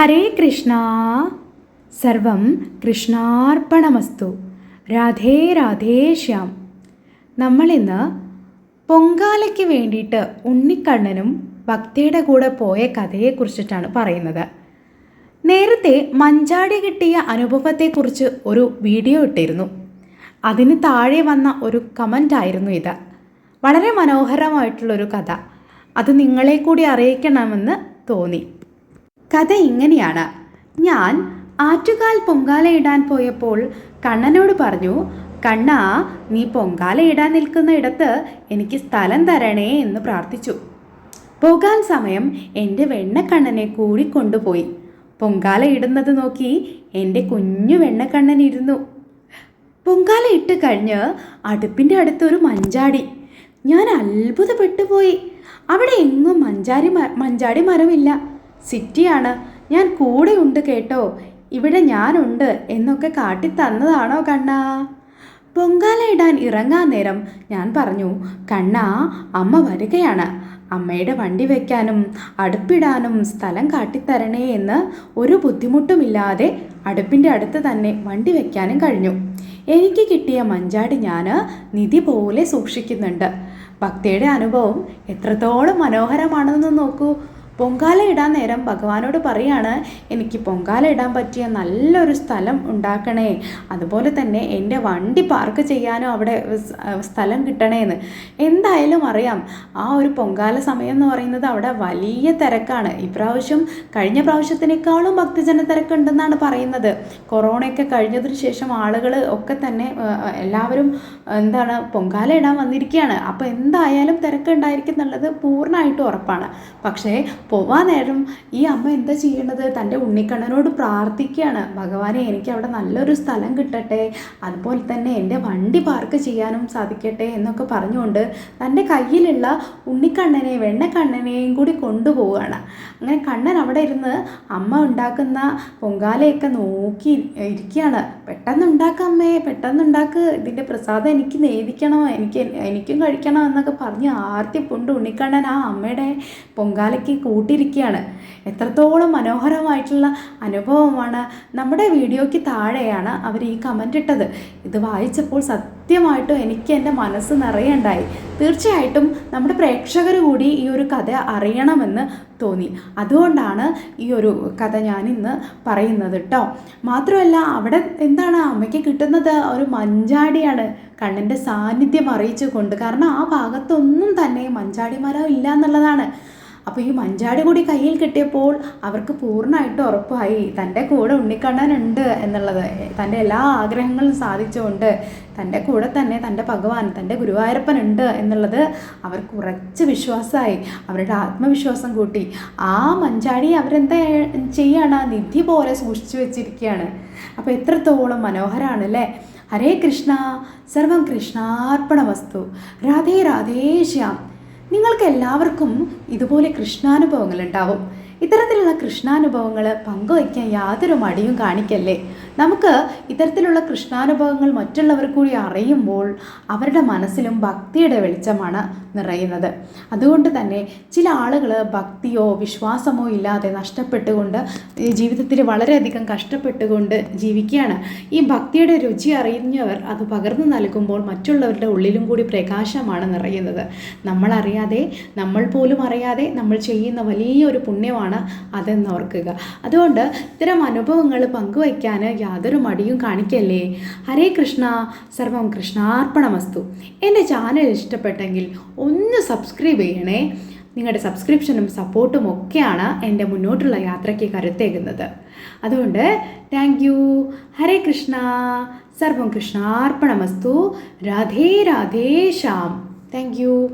ഹരേ കൃഷ്ണ. സർവം കൃഷ്ണാർപ്പണമസ്തു. രാധേ രാധേ ശ്യാം. നമ്മളിന്ന് പൊങ്കാലയ്ക്ക് വേണ്ടിയിട്ട് ഉണ്ണിക്കണ്ണനും ഭക്തിയുടെ കൂടെ പോയ കഥയെക്കുറിച്ചിട്ടാണ് പറയുന്നത്. നേരത്തെ മഞ്ചാടി കിട്ടിയ അനുഭവത്തെക്കുറിച്ച് ഒരു വീഡിയോ ഇട്ടിരുന്നു. അതിന് താഴെ വന്ന ഒരു കമന്റ് ആയിരുന്നു ഇത്. വളരെ മനോഹരമായിട്ടുള്ളൊരു കഥ. അത് നിങ്ങളെ കൂടി അറിയിക്കണമെന്ന് തോന്നി. കഥ ഇങ്ങനെയാണ്. ഞാൻ ആറ്റുകാൽ പൊങ്കാല ഇടാൻ പോയപ്പോൾ കണ്ണനോട് പറഞ്ഞു കണ്ണ നീ പൊങ്കാല ഇടാൻ നിൽക്കുന്ന ഇടത്ത് എനിക്ക് സ്ഥലം തരണേ എന്ന് പ്രാർത്ഥിച്ചു. പോകാൻ സമയം എന്റെ വെണ്ണക്കണ്ണനെ കൂടി കൊണ്ടുപോയി. പൊങ്കാല ഇടുന്നത് നോക്കി എന്റെ കുഞ്ഞു വെണ്ണക്കണ്ണൻ ഇരുന്നു. പൊങ്കാല ഇട്ട് കഴിഞ്ഞ് അടുപ്പിന്റെ അടുത്തൊരു മഞ്ചാടി. ഞാൻ അത്ഭുതപ്പെട്ടു പോയി. അവിടെ എങ്ങും മഞ്ചാരി മഞ്ചാടി മരമില്ല. സിറ്റിയാണ്. ഞാൻ കൂടെ ഉണ്ട് കേട്ടോ. ഇവിടെ ഞാനുണ്ട് എന്നൊക്കെ കാട്ടി തന്നതാണോ കണ്ണാ? പൊങ്കാല ഇടാൻ ഇറങ്ങാൻ നേരം ഞാൻ പറഞ്ഞു കണ്ണാ അമ്മ വരികയാണ്. അമ്മയുടെ വണ്ടി വയ്ക്കാനും അടുപ്പിടാനും സ്ഥലം കാട്ടിത്തരണേ എന്ന് ഒരു ബുദ്ധിമുട്ടുമില്ലാതെ അടുപ്പിന്റെ അടുത്ത് തന്നെ വണ്ടി വയ്ക്കാനും കഴിഞ്ഞു. എനിക്ക് കിട്ടിയ മഞ്ചാടി ഞാൻ നിധി പോലെ സൂക്ഷിക്കുന്നുണ്ട്. ഭക്തിയുടെ അനുഭവം എത്രത്തോളം മനോഹരമാണെന്ന് നോക്കൂ. പൊങ്കാല ഇടാൻ നേരം ഭഗവാനോട് പറയാണ് എനിക്ക് പൊങ്കാല ഇടാൻ പറ്റിയ നല്ലൊരു സ്ഥലം ഉണ്ടാക്കണേ. അതുപോലെ തന്നെ എന്റെ വണ്ടി പാർക്ക് ചെയ്യാനോ അവിടെ സ്ഥലം കിട്ടണേന്ന്. എന്തായാലും അറിയാം. ആ ഒരു പൊങ്കാല സമയം എന്ന് പറയുന്നത് അവിടെ വലിയ തിരക്കാണ്. ഇപ്രാവശ്യം കഴിഞ്ഞ പ്രാവശ്യത്തിനേക്കാളും ഭക്തജന തിരക്കുണ്ടെന്നാണ് പറയുന്നത്. കൊറോണയൊക്കെ കഴിഞ്ഞതിന് ശേഷം ആളുകൾ ഒക്കെ തന്നെ എല്ലാവരും എന്താണ് പൊങ്കാല ഇടാൻ വന്നിരിക്കുകയാണ് അപ്പോൾ എന്തായാലും തിരക്കുണ്ടായിരിക്കും എന്നുള്ളത് പൂർണമായിട്ടും ഉറപ്പാണ്. പക്ഷേ പോവാൻ നേരം ഈ അമ്മ എന്താ ചെയ്യേണ്ടത് തന്റെ ഉണ്ണിക്കണ്ണനോട് പ്രാർത്ഥിക്കുകയാണ്. ഭഗവാനെ എനിക്ക് അവിടെ നല്ലൊരു സ്ഥലം കിട്ടട്ടെ. അതുപോലെ തന്നെ എന്റെ വണ്ടി പാർക്ക് ചെയ്യാനും സാധിക്കട്ടെ എന്നൊക്കെ പറഞ്ഞുകൊണ്ട് തന്റെ കയ്യിലുള്ള ഉണ്ണിക്കണ്ണനെ വെണ്ണക്കണ്ണനെയും കൂടി കൊണ്ടുപോവുകയാണ്. അങ്ങനെ കണ്ണൻ അവിടെ ഇരുന്ന് അമ്മ ഉണ്ടാക്കുന്ന പൊങ്കാലയൊക്കെ നോക്കി ഇരിക്കുകയാണ്. പെട്ടെന്ന് അമ്മയെ പെട്ടെന്ന് ഉണ്ടാക്ക്. ഇതിന്റെ പ്രസാദം എനിക്ക് നേദിക്കണം എനിക്ക് എനിക്കും കഴിക്കണോ എന്നൊക്കെ പറഞ്ഞ് ആർത്തി പൊണ്ട് ഉണ്ണിക്കണ്ണൻ ആ അമ്മയുടെ പൊങ്കാലയ്ക്ക് കൂട്ടിയിരിക്കുകയാണ്. എത്രത്തോളം മനോഹരമായിട്ടുള്ള അനുഭവമാണ് നമ്മുടെ വീഡിയോയ്ക്ക് താഴെയാണ് അവർ ഈ കമന്റ് ഇട്ടത്. ഇത് വായിച്ചപ്പോൾ സത്യമായിട്ടും എനിക്ക് എന്റെ മനസ്സ് നിറയുണ്ടായി. തീർച്ചയായിട്ടും നമ്മുടെ പ്രേക്ഷകർ കൂടി ഈ ഒരു കഥ അറിയണമെന്ന് തോന്നി. അതുകൊണ്ടാണ് ഈ ഒരു കഥ ഞാൻ ഇന്ന് പറയുന്നത് കേട്ടോ മാത്രമല്ല അവിടെ എന്താണ് അമ്മയ്ക്ക് കിട്ടുന്നത്? ഒരു മഞ്ചാടിയാണ് കണ്ണന്റെ സാന്നിധ്യം അറിയിച്ചു കൊണ്ട് കാരണം ആ ഭാഗത്തൊന്നും തന്നെ മഞ്ചാടിമരം ഇല്ല എന്നുള്ളതാണ്. അപ്പോൾ ഈ മഞ്ചാടി കൂടി കയ്യിൽ കിട്ടിയപ്പോൾ അവർക്ക് പൂർണമായിട്ട് ഉറപ്പായി. തന്റെ കൂടെ ഉണ്ണിക്കണ്ണനുണ്ട് എന്നുള്ളത്. തന്റെ എല്ലാ ആഗ്രഹങ്ങളും സാധിച്ചുകൊണ്ട് തന്റെ കൂടെ തന്നെ തന്റെ ഭഗവാൻ തന്റെ ഗുരുവായൂരപ്പനുണ്ട് എന്നുള്ളത് അവർക്ക് ഉറച്ച് വിശ്വാസമായി. അവരുടെ ആത്മവിശ്വാസം കൂട്ടി. ആ മഞ്ചാടി അവരെന്താ ചെയ്യാണ്? നിധി പോലെ സൂക്ഷിച്ചു വെച്ചിരിക്കുകയാണ്. അപ്പോൾ എത്രത്തോളം മനോഹരമാണ് അല്ലേ ഹരേ കൃഷ്ണ സർവം കൃഷ്ണാർപ്പണ വസ്തു. രാധേ രാധേ ശ്യാം. നിങ്ങൾക്ക് എല്ലാവർക്കും ഇതുപോലെ കൃഷ്ണാനുഭവങ്ങൾ ഉണ്ടാവും ഇത്തരത്തിലുള്ള കൃഷ്ണാനുഭവങ്ങൾ പങ്കുവയ്ക്കാൻ യാതൊരു മടിയും കാണിക്കല്ലേ? നമുക്ക് ഇത്തരത്തിലുള്ള കൃഷ്ണാനുഭവങ്ങൾ മറ്റുള്ളവർ കൂടി അറിയുമ്പോൾ അവരുടെ മനസ്സിലും ഭക്തിയുടെ വെളിച്ചമാണ് നിറയുന്നത്. അതുകൊണ്ട് തന്നെ ചില ആളുകൾ ഭക്തിയോ വിശ്വാസമോ ഇല്ലാതെ നഷ്ടപ്പെട്ടുകൊണ്ട് ജീവിതത്തിൽ വളരെയധികം കഷ്ടപ്പെട്ടുകൊണ്ട് ജീവിക്കുകയാണ്. ഈ ഭക്തിയുടെ രുചി അറിയുന്നവർ അത് പകർന്നു നൽകുമ്പോൾ മറ്റുള്ളവരുടെ ഉള്ളിലും കൂടി പ്രകാശമാണ് നിറയുന്നത്. നമ്മളറിയാതെ നമ്മൾ പോലും അറിയാതെ നമ്മൾ ചെയ്യുന്ന വലിയൊരു പുണ്യമാണ് അതെന്ന് ഓർക്കുക അതുകൊണ്ട് ഇത്തരം അനുഭവങ്ങൾ പങ്കുവയ്ക്കാൻ യാതൊരു മടിയും കാണിക്കല്ലേ? ഹരേ കൃഷ്ണ സർവം കൃഷ്ണാർപ്പണമസ്തു. എന്റെ ചാനൽ ഇഷ്ടപ്പെട്ടെങ്കിൽ ഒന്ന് സബ്സ്ക്രൈബ് ചെയ്യണേ. നിങ്ങളുടെ സബ്സ്ക്രിപ്ഷനും സപ്പോർട്ടും ഒക്കെയാണ് എന്റെ മുന്നോട്ടുള്ള യാത്രയ്ക്ക് കരുത്തേകുന്നത്. അതുകൊണ്ട് താങ്ക് യു ഹരേ കൃഷ്ണ സർവം കൃഷ്ണാർപ്പണമസ്തു. രാധേ രാധേ ശ്യാം. Thank you